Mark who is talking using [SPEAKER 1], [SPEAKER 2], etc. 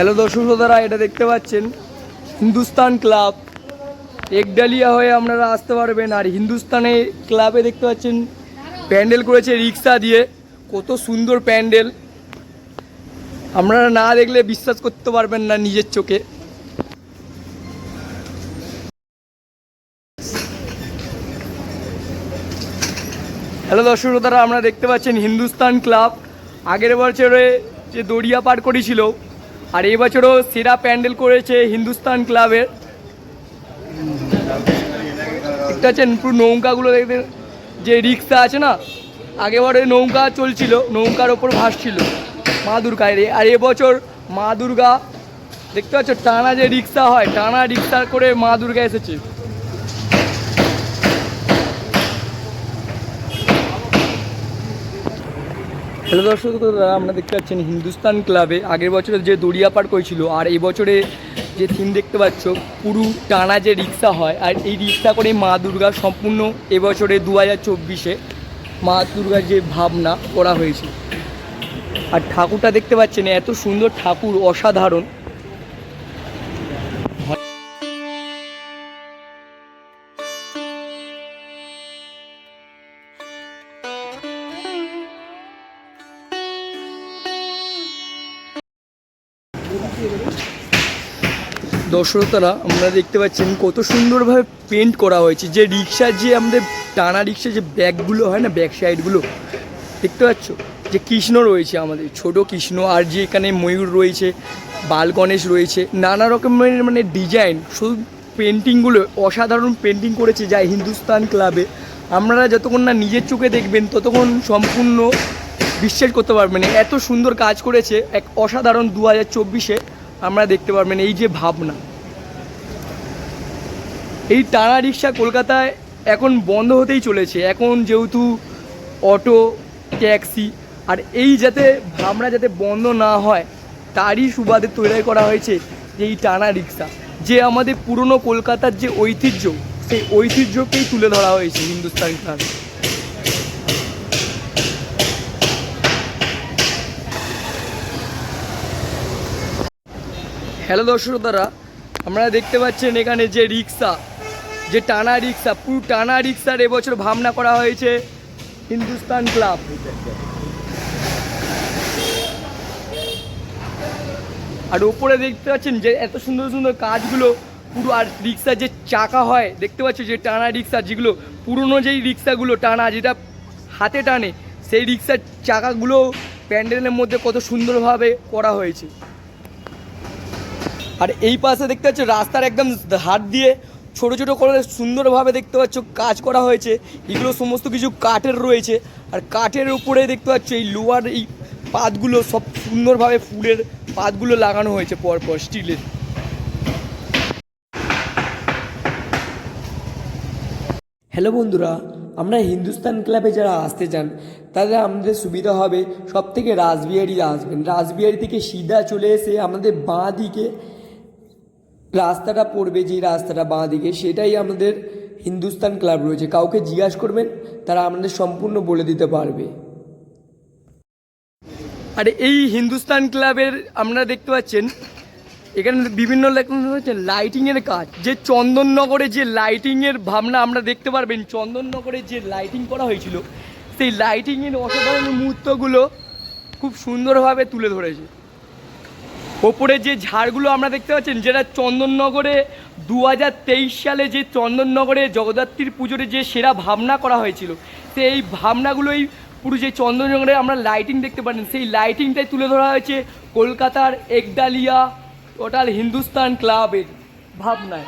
[SPEAKER 1] Hello দর্শক শ্রোতারা, এটা দেখতে পাচ্ছেন হিন্দুস্তান ক্লাব। একডালিয়া হয়ে আপনারা আসতে পারবেন, আর হিন্দুস্তানে ক্লাবে দেখতে পাচ্ছেন প্যান্ডেল করেছে রিক্সা দিয়ে। কত সুন্দর প্যান্ডেল। আপনারা না দেখলে বিশ্বাস করতে পারবেন না নিজের চোখে। হ্যালো দর্শক শ্রোতারা আমরা দেখতে পাচ্ছেন হিন্দুস্তান ক্লাব। আগের বছরে যে দড়িয়া পার করেছিল আর এই বছরও সেরা প্যান্ডেল করেছে হিন্দুস্তান ক্লাবের। দেখতে পাচ্ছেন পুরো নৌকাগুলো দেখতে, যে রিক্সা আছে না আগেবারে নৌকা চলছিল, নৌকার ওপর ভাসছিল মা দুর্গায় আর এবছর মা দুর্গা, দেখতে পাচ্ছ, টানা যে রিক্সা হয়, টানা রিক্সা করে মা দুর্গা এসেছে। হ্যালো দর্শক দাদা আমরা দেখতে পাচ্ছেন হিন্দুস্তান ক্লাবে আগের বছরে যে দড়িয়া পার করেছিল, আর এই বছরে যে থিম দেখতে পাচ্ছ, পুরু টানা যে রিক্সা হয়, আর এই রিক্সা করে মা দুর্গা সম্পূর্ণ এবছরে দু হাজার চব্বিশে মা দুর্গার যে ভাবনা করা হয়েছে। আর ঠাকুরটা দেখতে পাচ্ছেন, এত সুন্দর ঠাকুর, অসাধারণ। দর্শকতারা, আমরা দেখতে পাচ্ছেন কত সুন্দরভাবে পেন্ট করা হয়েছে। যে রিক্সার যে আমাদের টানা রিক্সা, যে ব্যাগগুলো হয় না, ব্যাক সাইডগুলো, দেখতে পাচ্ছ? যে কৃষ্ণ রয়েছে আমাদের, ছোট কৃষ্ণ, আর যে এখানে ময়ূর রয়েছে, বাল গণেশ রয়েছে, নানা রকমের মানে ডিজাইন শুধু পেন্টিংগুলো অসাধারণ পেন্টিং করেছে যা হিন্দুস্তান ক্লাবে আপনারা যতক্ষণ না নিজের চোখে দেখবেন, ততক্ষণ সম্পূর্ণ বিশ্বাস করতে পারবেন। এত সুন্দর কাজ করেছে, এক অসাধারণ দু হাজার চব্বিশে আমরা দেখতে পারবেন এই যে ভাবনা এই টানা রিক্সা কলকাতায় এখন বন্ধ হতেই চলেছে, এখন যেহেতু অটো, ট্যাক্সি, আর এই যাতে ভাবনা যাতে বন্ধ না হয়, তারই সুবাদে তৈরি করা হয়েছে যে এই টানা রিক্সা যে আমাদের পুরনো কলকাতার যে ঐতিহ্য, সেই ঐতিহ্যকেই তুলে ধরা হয়েছে হিন্দুস্তান ক্লাবে হ্যালো দর্শকতারা আমরা দেখতে পাচ্ছেন এখানে যে রিক্সা, যে টানা রিক্সা, পুরো টানা রিক্সার এবছর ভাবনা করা হয়েছে হিন্দুস্তান ক্লাব। আর ওপরে দেখতে পাচ্ছেন যে এত সুন্দর সুন্দর কাজগুলো, পুরো আর রিক্সার যে চাকা হয়, দেখতে পাচ্ছ যে টানা রিক্সা যেগুলো, পুরনো যেই রিক্সাগুলো টানা, যেটা হাতে টানে, সেই রিক্সার চাকাগুলো প্যান্ডেলের মধ্যে কত সুন্দরভাবে করা হয়েছে। আর এই পাশে দেখতে পাচ্ছ রাস্তার একদম হাত দিয়ে ছোট ছোট করে সুন্দরভাবে দেখতে পাচ্ছ কাজ করা হয়েছে। এগুলো সমস্ত কিছু কাঠের রয়েছে। আর কাঠের উপরে দেখতে পাচ্ছ এই লোহার এই পাতগুলো সব সুন্দরভাবে ফুলের পাতগুলো লাগানো হয়েছে পরপর স্টিলের হ্যালো বন্ধুরা, আমরা হিন্দুস্তান ক্লাবে যারা আসতে চান, তাদের আমাদের সুবিধা হবে সব থেকে রাসবিহারি আসবেন। রাসবিহারি থেকে সিধা চলে এসে আমাদের বাঁ দিকে রাস্তাটা পড়বে যে রাস্তাটা বাঁ দিকে সেটাই আমাদের হিন্দুস্তান ক্লাব রয়েছে। কাউকে জিজ্ঞাসা করবেন, তারা আমাদের সম্পূর্ণ বলে দিতে পারবে। আর, এই হিন্দুস্তান ক্লাবের আপনারা দেখতে পাচ্ছেন, এখানে বিভিন্ন হচ্ছে লাইটিংয়ের কাজ। যে চন্দননগরে যে লাইটিংয়ের ভাবনা আমরা দেখতে পারবেন, চন্দননগরে যে লাইটিং করা হয়েছিল, সেই লাইটিংয়ের অসাধারণ মুহূর্তগুলো খুব সুন্দরভাবে তুলে ধরেছে। ওপরে যে ঝাড়গুলো আমরা দেখতে পাচ্ছেন যেটা চন্দননগরে দু হাজার তেইশ সালে যে চন্দননগরে জগদ্ধাত্রীর পুজোর যে সেরা ভাবনা করা হয়েছিল এই ভাবনাগুলোই পুরো যে চন্দননগরে আমরা লাইটিং দেখতে পারেন সেই লাইটিংটাই তুলে ধরা হয়েছে কলকাতার একডালিয়া টোটাল হিন্দুস্তান ক্লাবের ভাবনায়।